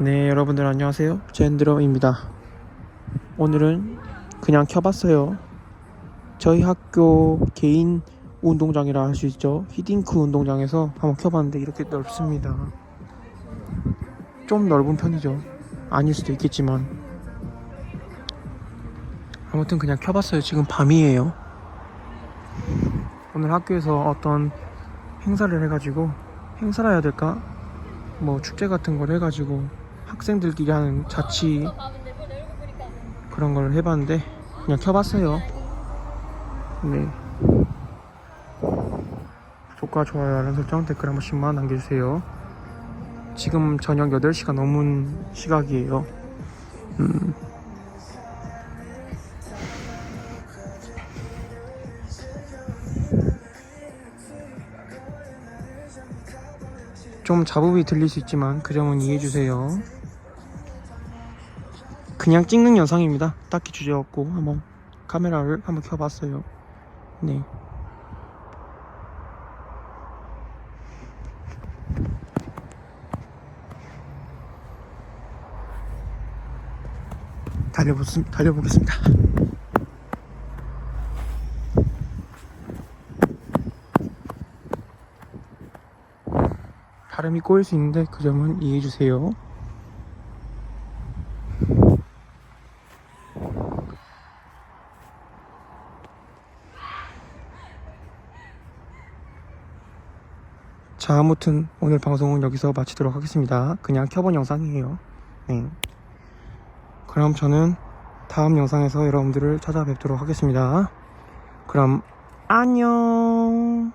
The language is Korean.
네, 여러분들 안녕하세요. 젠드러입니다. 오늘은 그냥 켜봤어요. 저희 학교 개인 운동장이라 할 수 있죠. 히딩크 운동장에서 한번 켜봤는데 이렇게 넓습니다. 좀 넓은 편이죠. 아닐 수도 있겠지만. 아무튼 그냥 켜봤어요. 지금 밤이에요. 오늘 학교에서 어떤 행사를 해가지고 행사라 해야 될까? 뭐 축제 같은 걸 해가지고 학생들끼리 하는 자치 그런 걸 해봤는데 그냥 켜봤어요. 네. 구독과 좋아요, 알람 설정, 댓글 한 번씩만 남겨주세요. 지금 저녁 8시가 넘은 시각이에요. 음. 좀 잡음이 들릴 수 있지만 그 점은 이해해주세요. 그냥 찍는 영상입니다. 딱히 주제 없고 한번 카메라를 한번 켜봤어요. 네. 달려보, 달려보겠습니다. 발음이 꼬일 수 있는데 그 점은 이해해주세요. 자, 아무튼 오늘 방송은 여기서 마치도록 하겠습니다. 그냥 켜본 영상이에요. 네. 그럼 저는 다음 영상에서 여러분들을 찾아뵙도록 하겠습니다. 그럼 안녕.